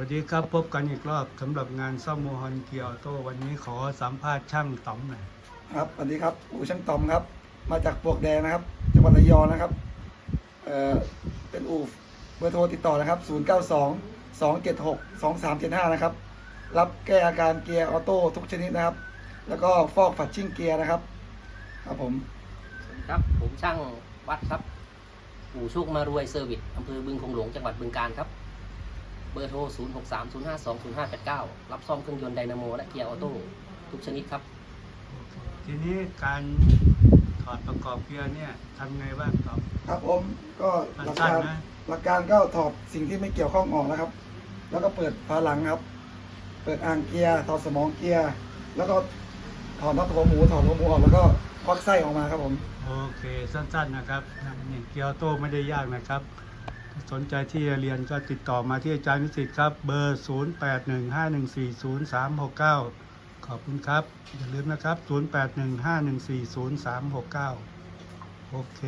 วัสดีครับพบกันอีกรอบสำหรับงานซ่อมโมฮอนเกียร์ออโต้วันนี้ขอสัมภาษณ์ช่างต๋อมหน่อยครับสวัสดีครับอู่ช่างตอมครับ มาจากปลวกแดงนะครับจังหวัดระยองนะครับเอ่อเป็นอู่เบอร์โทรติดต่อนะครับ 0 9 2 2 7 6 2 3 7 5 นะครับ รับแก้อาการเกียร์ออโต้ทุกชนิดนะครับ แล้วก็ฟอกฝัดชิ่งเกียร์นะครับ ครับผมครับผมช่างวัดครับอู่โชคมารวยเซอร์วิสอำเภอบึงคงหลวงจังหวัดบึงกาฬครับเบอร์โทร 0 6 3 0 5 2 0 5 8 9 รับซ่อมเครื่องยนต์ไดนาโมและเกียร์ออโต้ทุกชนิดครับ ทีนี้การถอดประกอบเกียร์เนี่ยทำไงบ้างต๋อมครับผมก็หลักการสั้นๆนะ หลักการก็ถอดสิ่งที่ไม่เกี่ยวข้องออกนะครับ แล้วก็เปิดฝาหลังครับ เปิดอ่างเกียร์ถอดสมองเกียร์แล้วก็ถอดน็อตหัวหมูถอดหัวหมูออกแล้วก็ควักไส้ออกมาครับผม โอเคสั้นๆนะครับนี่เกียร์ออโต้ไม่ได้ยากนะครับ สนใจที่จะเรียนก็ติดต่อมาที่อาจารย์วิสิตครับ เบอร์ 0815140369 ขอบคุณครับ อย่าลืมนะครับ 0815140369 โอเค